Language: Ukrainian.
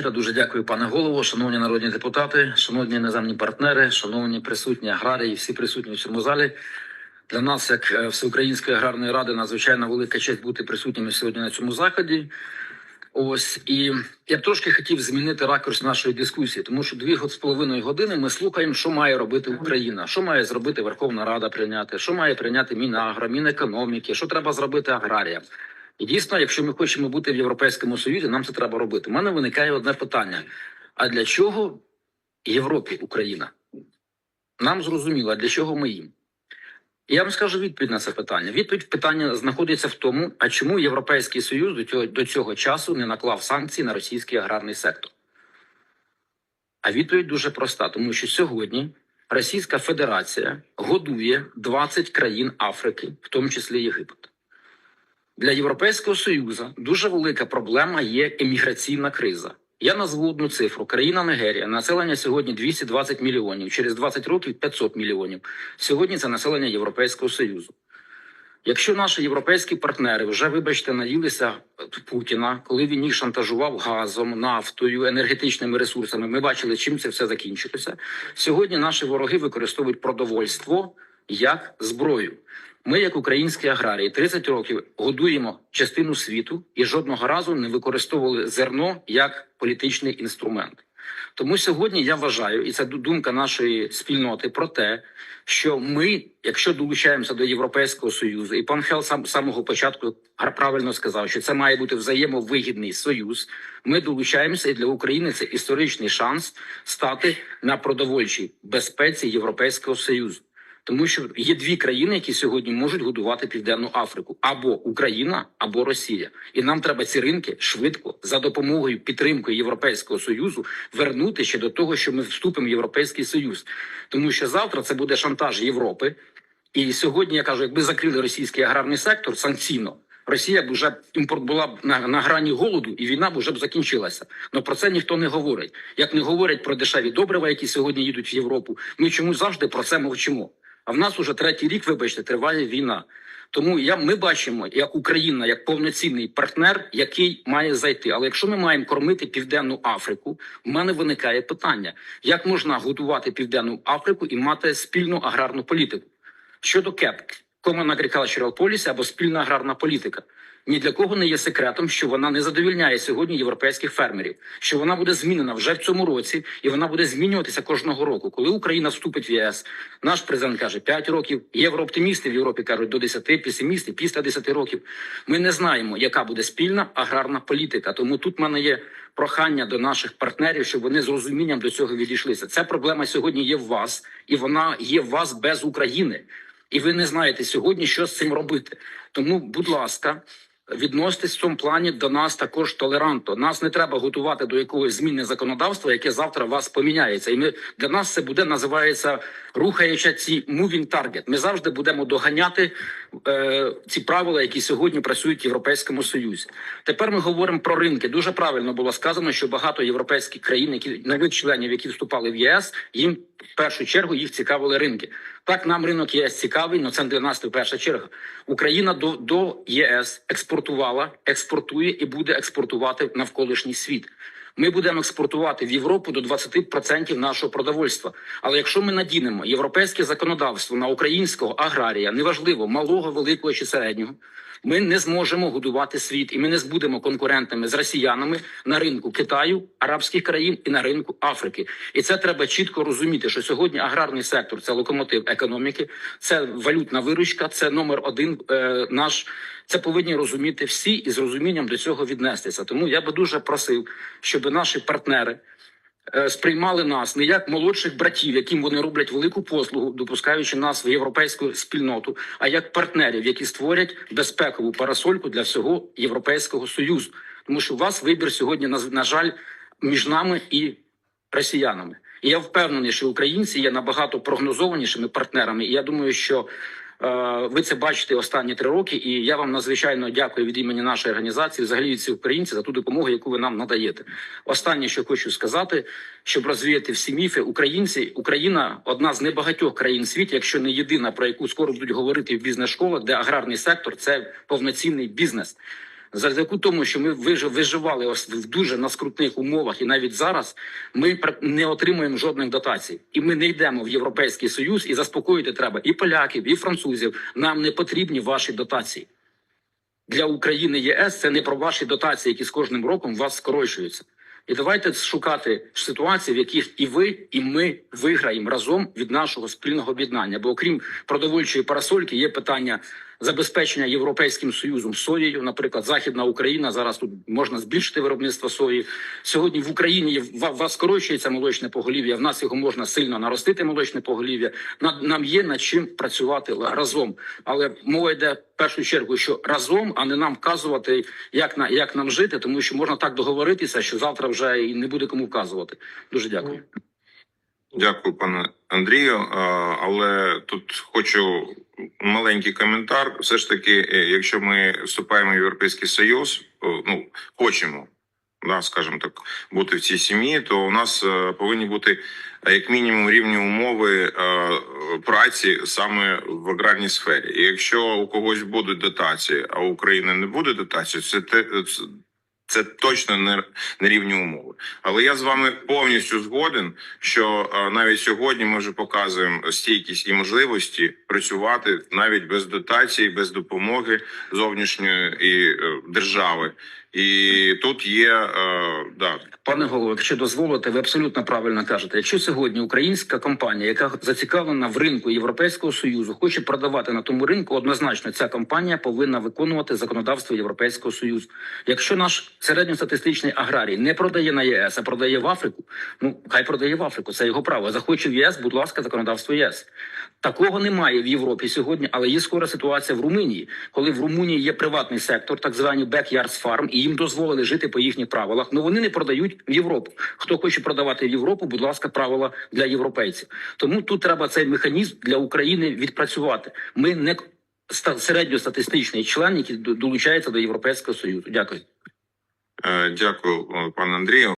вечора. Дуже дякую, пане голово. Шановні народні депутати, шановні іноземні партнери, шановні присутні аграрії, всі присутні в цьому залі. Для нас, як е, Всеукраїнської аграрної ради, надзвичайно велика честь бути присутніми сьогодні на цьому заході. Ось і я б трошки хотів змінити ракурс нашої дискусії, тому що дві з половиною години ми слухаємо, що має робити Україна, що має зробити Верховна Рада прийняти, що має прийняти Мінагро, Мінекономіки, що треба зробити аграріям. І дійсно, якщо ми хочемо бути в Європейському Союзі, нам це треба робити. У мене виникає одне питання: а для чого Європі Україна? Нам зрозуміло, а для чого ми їм? Я вам скажу відповідь на це питання. Відповідь питання знаходиться в тому, а чому Європейський Союз до цього, до цього часу не наклав санкції на російський аграрний сектор? А відповідь дуже проста, тому що сьогодні Російська Федерація годує 20 країн Африки, в тому числі Єгипет. Для Європейського Союзу дуже велика проблема є еміграційна криза. Я назву одну цифру: країна Нігерія, населення сьогодні 220 мільйонів, через 20 років 500 мільйонів. Сьогодні це населення Європейського Союзу. Якщо наші європейські партнери вже, вибачте, наїлися Путіна, коли він їх шантажував газом, нафтою, енергетичними ресурсами, ми бачили, чим це все закінчилося. Сьогодні наші вороги використовують продовольство як зброю. Ми, як українські аграрії, 30 років годуємо частину світу і жодного разу не використовували зерно як політичний інструмент. Тому сьогодні я вважаю, і це думка нашої спільноти про те, що ми, якщо долучаємося до Європейського союзу, і пан Хел сам самого початку правильно сказав, що це має бути взаємовигідний союз. Ми долучаємося, і для України це історичний шанс стати на продовольчій безпеці Європейського союзу. Тому що є дві країни, які сьогодні можуть годувати Південну Африку або Україна, або Росія, і нам треба ці ринки швидко за допомогою підтримкою Європейського союзу вернути ще до того, що ми вступимо в Європейський Союз, тому що завтра це буде шантаж Європи. І сьогодні я кажу, якби закрили російський аграрний сектор санкційно. Росія б вже імпорт була б на, на грані голоду, і війна б вже б закінчилася. Но про це ніхто не говорить. Як не говорять про дешеві добрива, які сьогодні їдуть в Європу, ми чомусь завжди про це мовчимо. А в нас уже третій рік, вибачте, триває війна. Тому я ми бачимо, як Україна як повноцінний партнер, який має зайти. Але якщо ми маємо кормити Південну Африку, в мене виникає питання: як можна годувати Південну Африку і мати спільну аграрну політику щодо КЕП Common Agricultural Policy або спільна аграрна політика. Ні для кого не є секретом, що вона не задовільняє сьогодні європейських фермерів, що вона буде змінена вже в цьому році, і вона буде змінюватися кожного року. Коли Україна вступить в ЄС, наш президент каже 5 років. Єврооптимісти в Європі кажуть до 10, песимісти після 10 років. Ми не знаємо, яка буде спільна аграрна політика. Тому тут в мене є прохання до наших партнерів, щоб вони з розумінням до цього відійшлися. Ця проблема сьогодні є в вас, і вона є в вас без України. І ви не знаєте сьогодні, що з цим робити. Тому, будь ласка, відноситесь в цьому плані до нас також толерантно. Нас не треба готувати до якогось зміни законодавства, яке завтра вас поміняється. І ми для нас це буде називається рухаюча ці moving target. Ми завжди будемо доганяти е, ці правила, які сьогодні працюють в Європейському Союзі. Тепер ми говоримо про ринки. Дуже правильно було сказано, що багато європейських країн, які нових членів, які вступали в ЄС, їм в першу чергу їх цікавили ринки. Так, нам ринок ЄС цікавий, але це для нас в перша черга. Україна до, до ЄС експортувала, експортує і буде експортувати навколишній світ. Ми будемо експортувати в Європу до 20% нашого продовольства. Але якщо ми надінемо європейське законодавство на українського аграрія, неважливо малого, великого чи середнього, ми не зможемо годувати світ, і ми не будемо конкурентами з росіянами на ринку Китаю, арабських країн і на ринку Африки. І це треба чітко розуміти, що сьогодні аграрний сектор це локомотив економіки, це валютна виручка, це номер один е, наш. Це повинні розуміти всі і з розумінням до цього віднестися. Тому я би дуже просив, щоб наші партнери сприймали нас не як молодших братів, яким вони роблять велику послугу, допускаючи нас в європейську спільноту, а як партнерів, які створять безпекову парасольку для всього європейського союзу. Тому що у вас вибір сьогодні на, жаль між нами і росіянами. І я впевнений, що українці є набагато прогнозованішими партнерами. І я думаю, що Е, ви це бачите останні три роки, і я вам надзвичайно дякую від імені нашої організації, взагалі від всіх українців за ту допомогу, яку ви нам надаєте. Останнє, що хочу сказати, щоб розвіяти всі міфи, українці, Україна одна з небагатьох країн світу, якщо не єдина, про яку скоро будуть говорити в бізнес-школах, де аграрний сектор це повноцінний бізнес. Завдяки тому, що ми вижи- виживали ось в дуже на скрутних умовах, і навіть зараз ми не отримуємо жодних дотацій, і ми не йдемо в Європейський Союз, і заспокоїти треба і поляків, і французів. Нам не потрібні ваші дотації. Для України ЄС це не про ваші дотації, які з кожним роком вас скорочуються. І давайте шукати ситуації, в яких і ви, і ми виграємо разом від нашого спільного об'єднання. Бо окрім продовольчої парасольки, є питання забезпечення європейським союзом соєю. Наприклад, Західна Україна зараз тут можна збільшити виробництво сої. Сьогодні в Україні вас скорочується молочне поголів'я. В нас його можна сильно наростити. Молочне поголів'я. Нам є над чим працювати разом. Але мова йде в першу чергу, що разом, а не нам вказувати, як на як нам жити, тому що можна так договоритися, що завтра вже і не буде кому вказувати. Дуже дякую. Дякую, пане Андрію. Але тут хочу маленький коментар. Все ж таки, е, якщо ми вступаємо в Європейський Союз, ну хочемо, да, скажімо так, бути в цій сім'ї, то у нас е, повинні бути е, як мінімум рівні умови е, праці саме в аграрній сфері. І якщо у когось будуть дотації, а у України не буде дотації, це те. це точно не, не рівні умови. Але я з вами повністю згоден, що е, навіть сьогодні ми вже показуємо стійкість і можливості працювати навіть без дотацій, без допомоги зовнішньої і, е, держави. І тут є е, да, Пане голово, якщо дозволите, ви абсолютно правильно кажете. Якщо сьогодні українська компанія, яка зацікавлена в ринку Європейського союзу, хоче продавати на тому ринку, однозначно ця компанія повинна виконувати законодавство Європейського союзу. Якщо наш середньостатистичний аграрій не продає на ЄС, а продає в Африку, ну хай продає в Африку. Це його право. Захоче в ЄС, будь ласка, законодавство ЄС. Такого немає в Європі сьогодні, але є скора ситуація в Румунії, коли в Румунії є приватний сектор, так звані backyard farm, і їм дозволили жити по їхніх правилах. Ну вони не продають в Європу. Хто хоче продавати в Європу, будь ласка, правила для європейців. Тому тут треба цей механізм для України відпрацювати. Ми не середньостатистичний член, який долучається до Європейського союзу. Дякую. е, дякую, е, пане Андрію.